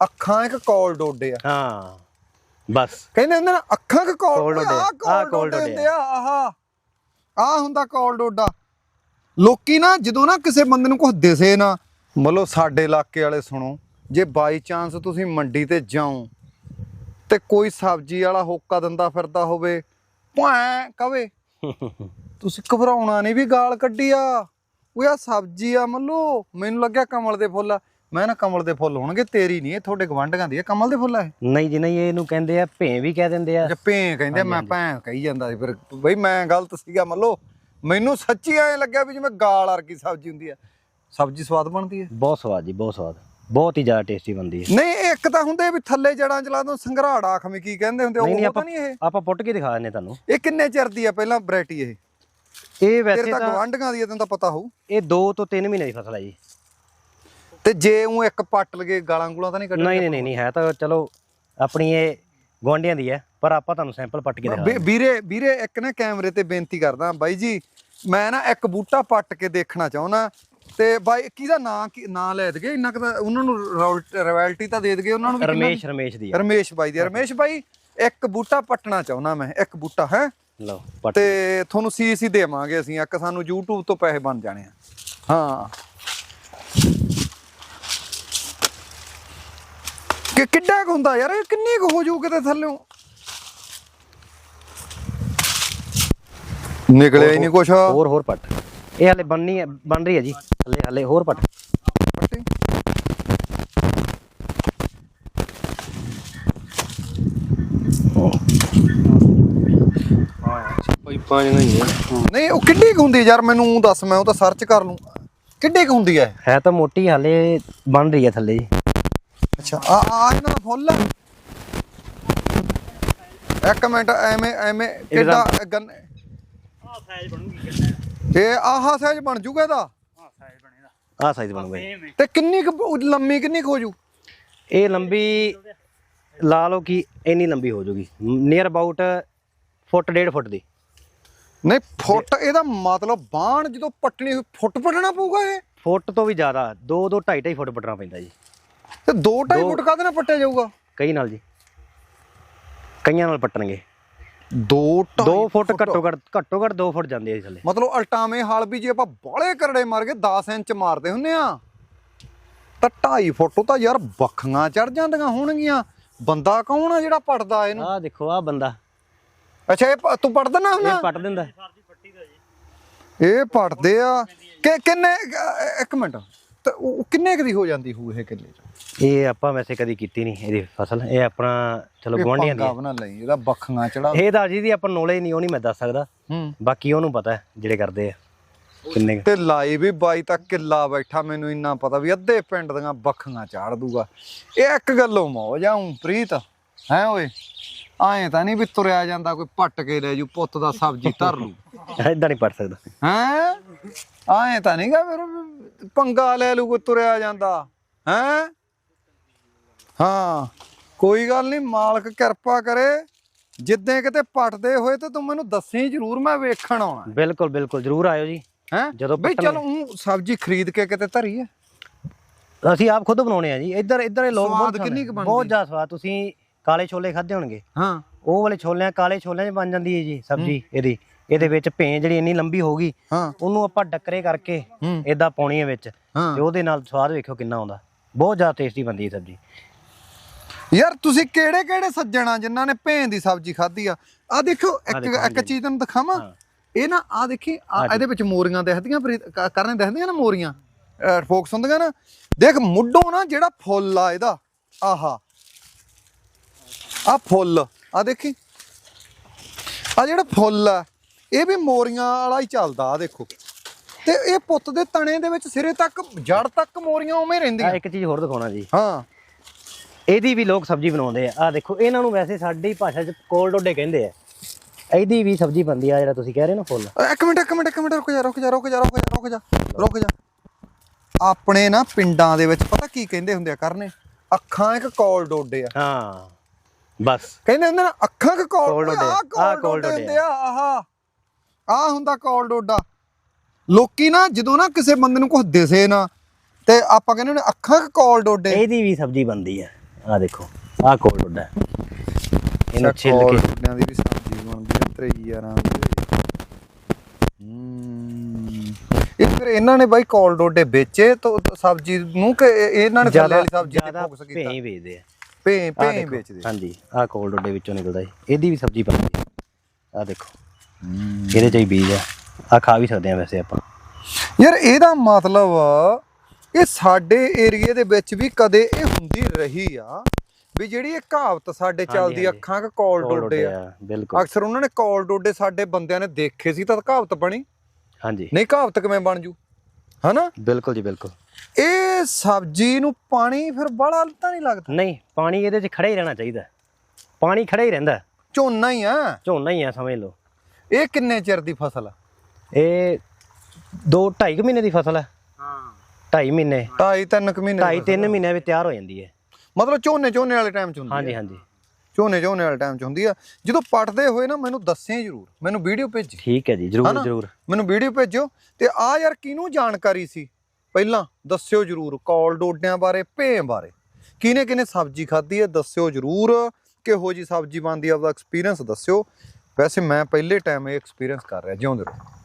ਅੱਖਾਂ ਇੱਕ ਕੋਲ ਡੋਡੇ ਆ। ਹਾਂ ਬਸ। ਕਹਿੰਦੇ ਹੁੰਦੇ ਨਾ ਅੱਖਾਂ ਇੱਕ ਕੋਲ ਡੋਡੇ। ਆਹ ਕੋਲ ਡੋਡੇ ਡੋਡੇ ਹੁੰਦੇ ਆ ਆਹਾ। ਆ ਹੁੰਦਾ ਕੋਲ ਡੋਡਾ। ਲੋਕੀ ਨਾ ਜਦੋਂ ਨਾ ਕਿਸੇ ਬੰਦੇ ਨੂੰ ਕੁਝ ਦਿਸੇ ਨਾ ਮਤਲਬ ਸਾਡੇ ਇਲਾਕੇ ਵਾਲੇ ਸੁਣੋ ਜੇ ਬਾਈ ਚਾਂਸ ਤੁਸੀਂ ਮੰਡੀ ਤੇ ਜਾਓ ਤੇ ਕੋਈ ਸਬਜ਼ੀ ਵਾਲਾ ਹੋਕਾ ਦਿੰਦਾ ਫਿਰਦਾ ਹੋਵੇ ਭੈਂ ਕਵੇ ਤੁਸੀਂ ਘਬਰਾਉਣਾ ਨਹੀਂ ਵੀ ਗਾਲ ਕੱਢੀ ਆ। ਉਹ ਆ ਸਬਜ਼ੀ ਆ ਮੱਲੋ ਮੈਨੂੰ ਲੱਗਿਆ ਕਮਲ ਦੇ ਫੁੱਲ ਆ। ਮੈਂ ਨਾ ਕਮਲ ਦੇ ਫੁੱਲ ਹੋਣਗੇ ਤੇਰੀ ਨਹੀਂ ਇਹ ਤੁਹਾਡੇ ਗਵਾਂਢੀਆਂ ਦੀ ਆ। ਕਮਲ ਦੇ ਫੁੱਲ ਆ ਇਹ? ਨਹੀਂ ਜੀ ਨਹੀਂ ਇਹਨੂੰ ਕਹਿੰਦੇ ਆ ਭੇਂ ਵੀ ਕਹਿ ਦਿੰਦੇ ਆ। ਜਾਂ ਭੈਂ ਕਹਿੰਦੇ ਆ, ਮੈਂ ਭੈਂ ਕਹੀ ਜਾਂਦਾ ਸੀ ਫਿਰ। ਬਈ ਮੈਂ ਗਲਤ ਸੀਗਾ ਮੱਲੋ ਮੈਨੂੰ ਸੱਚੀ ਐ ਲੱਗਿਆ ਵੀ ਜਿਵੇਂ ਗਾਲ ਵਰਗੀ ਸਬਜ਼ੀ ਹੁੰਦੀ ਆ। ਸਬਜ਼ੀ ਸਵਾਦ ਬਣਦੀ ਹੈ ਬਹੁਤ ਸਵਾਦ ਜੀ ਬਹੁਤ ਸਵਾਦ। ਬਹੁਤ ਹੀ ਜ਼ਿਆਦਾ ਟੇਸਟੀ ਬਣਦੀ ਹੈ ਨਹੀਂ ਇੱਕ ਤਾਂ ਹੁੰਦੇ ਵੀ ਥੱਲੇ ਜੜਾਂ ਚਲਾ ਦੋ ਸੰਘਰਾੜਾ ਖਮੀ ਕੀ ਕਹਿੰਦੇ ਹੁੰਦੇ ਨਹੀਂ ਉਹ ਆਪਾਂ ਤਾਂ ਨਹੀਂ ਇਹ? ਆਪਾਂ ਪੁੱਟ ਕੇ ਦਿਖਾ ਦਿੰਨੇ ਤੁਹਾਨੂੰ। ਇਹ ਕਿੰਨੇ ਚਿਰ ਦੀ ਆ ਪਹਿਲਾਂ ਵੈਰਾਈਟੀ ਇਹ? ਇਹ ਤੇਰੇ ਵੈਸੇ ਤਾਂ ਤਾਂ ਦੀ ਆ, ਤੈਨੂੰ ਤਾਂ ਪਤਾ ਹੋਊ। ਇਹ 2 ਤੋਂ 3 ਮਹੀਨੇ ਦੀ ਫਸਲ ਹੈ ਜੀ। ਤੇ ਜੇ ਉਹ ਇੱਕ ਪੱਟ ਲਗੇ ਗਾਲਾਂ ਗੂਲਾਂ ਤਾਂ ਨਹੀਂ ਕੱਢਣੀਆਂ ਨਹੀਂ ਨਹੀਂ ਨਹੀਂ ਹੈ ਤਾਂ ਚਲੋ ਆਪਣੀ ਇਹ ਗੁਆਂਢੀਆਂ ਦੀ ਹੈ ਪਰ ਆਪਾਂ ਤੁਹਾਨੂੰ ਸੈਂਪਲ ਪੱਟ ਕੇ ਦਿਖਾ ਵੀ- ਵੀਰੇ ਵੀਰੇ ਇੱਕ ਨਾ ਕੈਮਰੇ ਤੇ ਬੇਨਤੀ ਕਰਦਾ ਬਾਈ ਜੀ ਮੈਂ ਨਾ ਇੱਕ ਬੂਟਾ ਪੱਟ ਕੇ ਦੇਖਣਾ ਚਾਹੁੰਦਾ ਤੇ ਬਾਈ ਕਿਹਦਾ ਨਾਂ ਕੀ ਨਾਂ ਲੈ ਦਗੇ? ਇੰਨਾ ਕੁ ਉਹਨਾਂ ਨੂੰ ਰਾਇਲਟੀ ਤਾਂ ਦੇ ਦਗੇ ਉਹਨਾਂ ਨੂੰ ਰਮੇਸ਼ ਰਮੇਸ਼ ਦੀ ਹੈ। ਰਮੇਸ਼ ਬਾਈ ਦੀ ਰਮੇਸ਼ ਬਾਈ ਇੱਕ ਬੂਟਾ ਪੱਟਣਾ ਚਾਹੁੰਦਾ ਮੈਂ ਇੱਕ ਬੂਟਾ ਹੈ? ਲਓ ਤੇ ਤੁਹਾਨੂੰ ਸੀਸੀ ਦੇਵਾਂਗੇ ਅਸੀਂ ਇੱਕ ਸਾਨੂੰ YouTube ਤੋਂ ਪੈਸੇ ਬਣ ਜਾਣੇ ਆ। ਹਾਂ। ਕਿ ਕਿੱਡਾ ਕੁ ਹੁੰਦਾ ਯਾਰ? ਇਹ ਕਿੰਨੀ ਕੁ ਹੋ ਜੂ ਕਿਤੇ ਥੱਲਿਓਂ? ਨਿਕਲਿਆ ਹੀ ਨਹੀਂ ਕੁਛ। ਹੋਰ ਹੋਰ ਪੱਟ। ਇਹ ਹਲੇ ਬਣਨੀ ਹੈ ਬਣ ਰਹੀ ਹੈ ਜੀ। ਹਲੇ ਹਲੇ ਹੋਰ ਪੱਟ। ਪੱਟੀ ਪਾਈਪਾਂ ਜਿਹੀਆਂ ਹੀ ਨਹੀਂ ਉਹ ਕਿੱਡੀ ਕੁ ਹੁੰਦੀ ਯਾਰ? ਮੈਨੂੰ ਦੱਸ ਮੈਂ ਉਹ ਤਾਂ ਸਰਚ ਕਰ ਲੂੰ ਕਿੱਡੀ ਕੁ ਹੁੰਦੀ ਹੈ ਹੈ ਤਾਂ ਮੋਟੀ ਹਲੇ ਬਣ ਰਹੀ ਹੈ ਥੱਲੇ ਜੀ। ਅੱਛਾ ਆ ਆ ਇਹਨਾਂ ਦਾ ਫੁੱਲ ਹੈ ਇੱਕ ਮਿੰਟ ਐਵੇਂ ਐਵੇਂ ਕਿੱਡਾ ਗੰਨ ਇਹ ਆਹ ਸਾਈਜ਼ ਬਣ ਜੂਗਾ ਇਹਦਾ? ਆਹ ਸਾਈਜ਼ ਬਣ ਗਈ ਤੇ ਕਿੰਨੀ ਕੁ ਲੰਮੀ ਕਿੰਨੀ ਕੁ ਹੋ ਜੂ? ਇਹ ਲੰਬੀ ਲਾ ਲਓ ਕਿ ਇੰਨੀ ਲੰਬੀ ਹੋ ਜਾਊਗੀ ਨੀਅਰ ਅਬਾਊਟ ਫੁੱਟ ਡੇਢ ਫੁੱਟ ਦੀ। ਨਹੀਂ ਫੁੱਟ ਇਹਦਾ ਮਤਲਬ ਬਾਣ ਜਦੋਂ ਪੱਟਣੀ ਹੋਈ ਫੁੱਟ ਪੱਟਣਾ ਪਊਗਾ ਇਹ? ਫੁੱਟ ਤੋਂ ਵੀ ਜ਼ਿਆਦਾ 2 2 2.5 2.5 ਫੁੱਟ ਪਟਣਾ ਪੈਂਦਾ ਜੀ। ਤੇ 2 2.5 ਫੁੱਟ ਕਾਹਦੇ ਨਾਲ ਪੱਟਿਆ ਜਾਊਗਾ? ਕਈ ਨਾਲ ਜੀ। ਕਈਆਂ ਨਾਲ ਪੱਟਣਗੇ। 2 2 ਫੁੱਟ ਘੱਟੋ ਘੱਟ ਘੱਟੋ ਘੱਟ 2 ਫੁੱਟ ਜਾਂਦੇ ਆ ਜੀ ਥੱਲੇ। ਮਤਲਬ ਅਲਟਾਵੇਂ ਹਾਲ ਵੀ ਜੇ ਆਪਾਂ ਬਾਲੇ ਕਰੜੇ ਮਾਰ ਕੇ 10 ਇੰਚ ਮਾਰਦੇ ਹੁੰਨੇ ਆ ਤਾਂ 2.5 ਫੁੱਟ ਤਾਂ ਯਾਰ ਬੱਖੀਆਂ ਚੜ ਜਾਂਦੀਆਂ ਹੋਣਗੀਆਂ। ਬੰਦਾ ਕੌਣ ਆ ਜਿਹੜਾ ਪੜਦਾ ਇਹਨੂੰ? ਆਹ ਦੇਖੋ ਆਹ ਬੰਦਾ। ਅੱਛਾ ਇਹ ਪ- ਤੂੰ ਪੜਦਾ ਨਾ ਇਹ ਹੁੰਦਾ ਪੱਟ ਦਿੰਦਾ। ਇਹ ਪੜਦੇ ਆ। ਕਿ ਕਿੰਨੇ ਅ, ਇੱਕ ਮਿੰਟ। ਤੇ ਉਹ ਕਿੰਨੇ ਕੁ ਦੀ ਹੋ ਜਾਂਦੀ ਹੂ ਇਹ ਕਿੱਲੇ ਚ? ਇਹ ਆਪਾਂ ਵੈਸੇ ਕਦੀ ਕੀਤੀ ਨਹੀਂ ਇਹਦੀ ਫਸਲ। ਇਹ ਆਪਣਾ ਚਲੋ ਗਵਾਂਢੀਆਂ ਦੀ। ਬਣਾ ਲਈ ਇਹਦਾ ਬੱਖੀਆਂ ਚੜਾ ਇਹ ਤਾਂ ਜਿਹਦੀ ਆਪਾਂ ਨੌਲੇਜ ਨਹੀਂ ਉਹ ਨਹੀਂ ਮੈਂ ਦੱਸ ਸਕਦਾ। ਬਾਕੀ ਉਹਨੂੰ ਪਤਾ ਹੈ ਜਿਹੜੇ ਕਰਦੇ ਆ ਕਿੰਨੇ। ਤੇ ਲਾਈ ਵੀ ਬਾਈ ਤਾਂ ਕਿੱਲਾ ਬੈਠਾ ਮੈਨੂੰ ਇੰਨਾ ਪਤਾ ਵੀ ਅੱਧੇ ਪਿੰਡ ਦੀਆਂ ਬੱਖੀਆਂ ਚਾੜ ਦੂਗਾ। ਇਹ ਇੱਕ ਗੱਲੋਂ ਮੌਜ ਆਉਂ ਪ੍ਰੀਤ। ਹੈ ਓਏ? ਆਏ ਤਾਂ ਨਹੀਂ ਵੀ ਤੁਰਿਆ ਜਾਂਦਾ ਕੋਈ ਪੱਟ ਕੇ ਲੈ ਜੂ ਪੁੱਤ ਦਾ ਸਬਜ਼ੀ ਧਰ ਲੂ। ਏਦਾਂ ਨਹੀਂ ਪੜ ਸਕਦਾ। ਹੈ? ਆਏ ਤਾਂ ਨਹੀਂਗਾ ਫਿਰ ਪੰਗਾ ਲੈ ਲੂ ਕੋਈ ਤੁਰਿਆ ਜਾਂਦਾ ਹੈ? ਹਾਂ ਕੋਈ ਗੱਲ ਨਹੀਂ ਮਾਲਕ ਕਿਰਪਾ ਕਰੇ ਜਿੱਦਾਂ ਕਿਤੇ ਪੱਟਦੇ ਹੋਏ ਤੇ ਤੂੰ ਮੈਨੂੰ ਦੱਸੀ ਜ਼ਰੂਰ ਮੈਂ ਵੇਖਣ ਆਉਣਾ ਬਿਲਕੁਲ ਬਿਲਕੁਲ ਜਰੂਰ ਆਇਓ ਜੀ। ਹੈ? ਜਦੋਂ ਬਈ ਚਲ ਉਹ ਸਬਜ਼ੀ ਖਰੀਦ ਕੇ ਕਿਤੇ ਧਰੀ ਹੈ। ਅਸੀਂ ਆਪ ਖੁਦ ਬਣਾਉਣੇ ਆ ਜੀ। ਇੱਧਰ ਇੱਧਰ ਇਹ ਲੋਕ ਬਹੁਤ ਕਿੰਨੀ ਕਿੰਨੀ ਕੁ ਬਣਦੀ? ਬਹੁਤ ਜ਼ਿਆਦਾ ਸਵਾਦ। ਤੁਸੀਂ ਕਾਲੇ ਛੋਲੇ ਖਾਦੇ ਹੋਣਗੇ। ਹਾਂ। ਉਹ ਵਾਲੇ ਛੋਲਿਆਂ ਕਾਲੇ ਛੋਲਿਆਂ 'ਚ ਬਣ ਜਾਂਦੀ ਹੈ ਜੀ ਸਬਜ਼ੀ ਇਹਦੀ। ਇਹਦੇ ਵਿੱਚ ਭੇਂ ਜਿਹੜੀ ਇੰਨੀ ਲੰਬੀ ਹਾਂ ਉਹਨੂੰ ਆਪਾਂ ਡੱਕਰੇ ਕਰਕੇ। ਇਦਾਂ ਪਾਉਣੀ ਹੈ ਵਿੱਚ ਤੇ ਉਹਦੇ ਨਾਲ ਸਵਾਦ ਵੇਖੋ ਕਿੰਨਾ ਆਉਂਦਾ। ਬਹੁਤ ਜ਼ਿਆਦਾ ਟੇਸਟੀ ਬਣਦੀ ਹੈ ਸਬਜ਼ੀ। ਯਾਰ ਤੁਸੀਂ ਕਿਹੜੇ ਕਿਹੜੇ ਸੱਜਣਾ ਜਿਨ੍ਹਾਂ ਨੇ ਭੇਂ ਦੀ ਸਬਜ਼ੀ ਖਾਧੀ ਆ? ਆ ਦੇਖੋ ਇੱਕ ਇੱਕ। ਚੀਜ਼ ਤੁਹਾਨੂੰ ਦਿਖਾਵਾਂ। ਇਹ ਨਾ ਆ ਦੇਖੀ ਇਹਦੇ ਵਿੱਚ ਮੋਰੀਆਂ ਦਿਖਦੀਆਂ ਕਰਨੇ ਦਿਖਦੀਆਂ ਨਾ ਮੋਰੀਆਂ? ਫੋਕਸ ਹੁੰਦੀਆਂ ਨਾ। ਦੇਖ ਮੁੱਢੋਂ ਨਾ ਜਿਹੜਾ ਫੁੱਲ ਆ ਇਹਦਾ ਆਹਾ। ਆ ਫੁੱਲ ਆ ਦੇਖੀ। ਆ ਜਿਹੜਾ ਫੁੱਲ ਆ ਇਹ ਵੀ ਮੋਰੀਆਂ ਵਾਲਾ ਹੀ ਚੱਲਦਾ ਆ ਦੇਖੋ। ਤੇ ਇਹ ਪੁੱਤ ਦੇ ਤਣੇ ਦੇ ਵਿੱਚ ਸਿਰੇ ਤੱਕ ਜੜ ਤੱਕ ਮੋਰੀਆਂ ਉਵੇਂ ਆ ਰਹਿੰਦੀਆਂ ਇੱਕ ਚੀਜ਼ ਹੋਰ ਦਿਖਾਉਣਾ ਜੀ। ਹਾਂ। ਇਹਦੀ ਵੀ ਲੋਕ ਸਬਜ਼ੀ ਬਣਾਉਂਦੇ ਆ। ਆ ਦੇਖੋ ਇਹਨਾਂ ਨੂੰ ਵੈਸੇ ਸਾਡੀ ਭਾਸ਼ਾ 'ਚ ਕੋਲ ਡੋਡੇ ਕਹਿੰਦੇ ਆ। ਇਹਦੀ ਵੀ ਸਬਜ਼ੀ ਬਣਦੀ ਆ ਜਿਹੜਾ ਤੁਸੀਂ ਕਹਿ ਰਹੇ ਹੋ ਨਾ ਫੁੱਲ। ਇੱਕ ਮਿੰਟ ਇੱਕ ਮਿੰਟ ਇੱਕ ਮਿੰਟ ਰੁਕ ਜਾ ਰੁਕ ਜਾ ਰੁਕ ਜਾ ਰੁਕ ਜਾ ਰੁਕ ਜਾ ਰੁਕ ਜਾ। ਆਪਣੇ ਨਾ ਪਿੰਡਾਂ ਦੇ ਵਿੱਚ ਪਤਾ ਕੀ ਕਹਿੰਦੇ ਹੁੰਦੇ ਆ ਕਰਨੇ? ਅੱਖਾਂ ਇੱਕ ਕੋਲ ਡੋਡੇ ਆ। ਹਾਂ ਬਸ। ਕਹਿੰਦੇ ਹੁੰਦੇ ਨਾ ਅੱਖਾਂ ਇੱਕ ਕੋਲ ਡੋਡੇ, ਆ ਕੋਲ ਡੋਡੇ ਡੋਡੇ ਹੁੰਦੇ ਆ ਆਹਾ। ਆ ਹੁੰਦਾ ਕੋਲ ਡੋਡਾ। ਲੋਕੀ ਨਾ ਜਦੋਂ ਨਾ ਕਿਸੇ ਬੰਦੇ ਨੂੰ ਕੁਝ ਦਿਸੇ ਨਾ ਤੇ ਆਪਾਂ ਕਹਿੰਦੇ ਨੇ ਅੱਖਾਂ ਕੋਲ ਡੋਡੇ। ਇਹਦੀ ਵੀ ਸਬਜ਼ੀ ਬਣਦੀ ਆ। ਆ ਦੇਖੋ ਆ ਕੋਲ ਡੋਡਾ। ਇਹਨੂੰ ਛਿੱਲ ਕੇ। ਡੋਡਿਆਂ ਦੀ ਵੀ ਸਬਜ਼ੀ ਬਣਦੀ ਆ ਤੇਰੀ ਯਾਰਾਂ ਇਹ ਫਿਰ ਇਹਨਾਂ ਨੇ ਬਾਈ ਕੋਲ ਡੋਡੇ ਵੇਚੇ ਤਾਂ ਸਬਜ਼ੀ ਨੂੰ ਕਿ ਇਹ- ਇਹਨਾਂ ਨੇ ਥੱਲੇ ਵਾਲੀ ਸਬਜ਼ੀ ਤੇ ਫੋਕਸ ਕੀਤਾ। ਭੇਂ ਵੇਚਦੇ ਆ। ਭੇ ਭੇ ਵੇਚਦੇ ਹਾਂਜੀ ਆ ਕੋਲ ਡੋਡੇ ਵਿੱਚੋਂ ਨਿਕਲਦਾ ਇਹਦੀ ਵੀ ਸਬਜ਼ੀ ਬਣਦੀ ਆ। ਦੇਖੋ। ਇਹਦੇ ਚ ਹੀ ਬੀਜ ਆ। ਆ ਖਾ ਵੀ ਸਕਦੇ ਆ ਵੈਸੇ ਆਪਾਂ। ਯਾਰ ਇਹਦਾ ਮਤਲਬ ਇਹ ਸਾਡੇ ਏਰੀਏ ਦੇ ਵਿੱਚ ਵੀ ਕਦੇ ਇਹ ਹੁੰਦੀ ਰਹੀ ਆ ਵੀ ਜਿਹੜੀ ਇਹ ਕਹਾਵਤ ਸਾਡੇ ਚੱਲਦੀ। ਅੱਖਾਂ ਕ ਕੋਲ ਕੋਲ ਡੋਡੇ ਆ। ਬਿਲਕੁਲ। ਅਕਸਰ ਉਹਨਾਂ ਨੇ ਕੋਲ ਡੋਡੇ ਸਾਡੇ ਬੰਦਿਆਂ ਨੇ ਦੇਖੇ ਸੀ ਤਾਂ ਕਹਾਵਤ ਬਣੀ। ਹਾਂਜੀ। ਨਹੀਂ ਕਹਾਵਤ ਕਿਵੇਂ ਬਣ ਜੂ? ਹਨਾ? ਬਿਲਕੁਲ ਜੀ ਬਿਲਕੁਲ। ਇਹ ਸਬਜ਼ੀ ਨੂੰ ਪਾਣੀ ਫਿਰ ਬੜਾ ਤਾਂ ਨਹੀਂ ਲੱਗਦਾ? ਨਹੀਂ ਪਾਣੀ ਇਹਦੇ 'ਚ ਖੜਾ ਹੀ ਰਹਿਣਾ ਚਾਹੀਦਾ। ਪਾਣੀ ਖੜਾ ਹੀ ਰਹਿੰਦਾ। ਝੋਨਾ ਹੀ ਆ। ਝੋਨਾ ਹੀ ਆ ਸਮਝ ਲਓ। ਇਹ ਕਿੰਨੇ ਚਿਰ ਦੀ ਫਸਲ ਆ? ਇਹ 2 2.5 ਮਹੀਨੇ ਦੀ ਫਸਲ ਹੈ ਹਾਂ। 2.5 ਮਹੀਨੇ। ਢਾਈ ਤਿੰਨ ਕੁ ਮਹੀਨੇ ਦੀ 2.5 3 ਮਹੀਨਿਆਂ ਵਿੱਚ ਤਿਆਰ ਹੋ ਜਾਂਦੀ ਹੈ। ਮਤਲਬ ਝੋਨੇ ਝੋਨੇ ਵਾਲੇ ਟਾਈਮ ਚ ਹੁੰਦੀ ਹਾਂਜੀ ਆ ਹਾਂਜੀ। ਝੋਨੇ ਝੋਨੇ ਵਾਲੇ ਟਾਈਮ ਚ ਹੁੰਦੀ ਆ ਜਦੋਂ ਪੱਟਦੇ ਹੋਏ ਨਾ ਮੈਨੂੰ ਦੱਸੇ ਜਰੂਰ। ਮੈਨੂੰ ਵੀਡੀਓ ਭੇਜੀ ਠੀਕ ਹੈ ਜੀ ਜਰੂਰ? ਜਰੂਰ। ਮੈਨੂੰ ਵੀਡੀਓ ਭੇਜਿਓ। ਤੇ ਆ ਯਾਰ ਕਿਹਨੂੰ ਜਾਣਕਾਰੀ ਸੀ? ਪਹਿਲਾਂ ਦੱਸਿਓ ਜਰੂਰ। ਕੌਲ ਡੋਡਿਆਂ ਬਾਰੇ ਭੇਂ ਬਾਰੇ। ਕਿਹਨੇ ਕਿਹਨੇ ਸਬਜ਼ੀ ਖਾਧੀ ਹੈ? ਦੱਸਿਓ ਜਰੂਰ। ਕਿਹੋ ਜੀ ਸਬਜ਼ੀ ਬਣਦੀ ਆ ਉਹਦਾ ਐਕਸਪੀਰੀਅੰਸ ਦੱਸਿਓ। ਵੈਸੇ ਮੈਂ ਪਹਿਲੇ ਟਾਈਮ ਇਹ ਐਕਸਪੀਰੀਅੰਸ ਕਰ ਰਿਹਾ ਜਿਉਂਦੇ ਰਹੋ।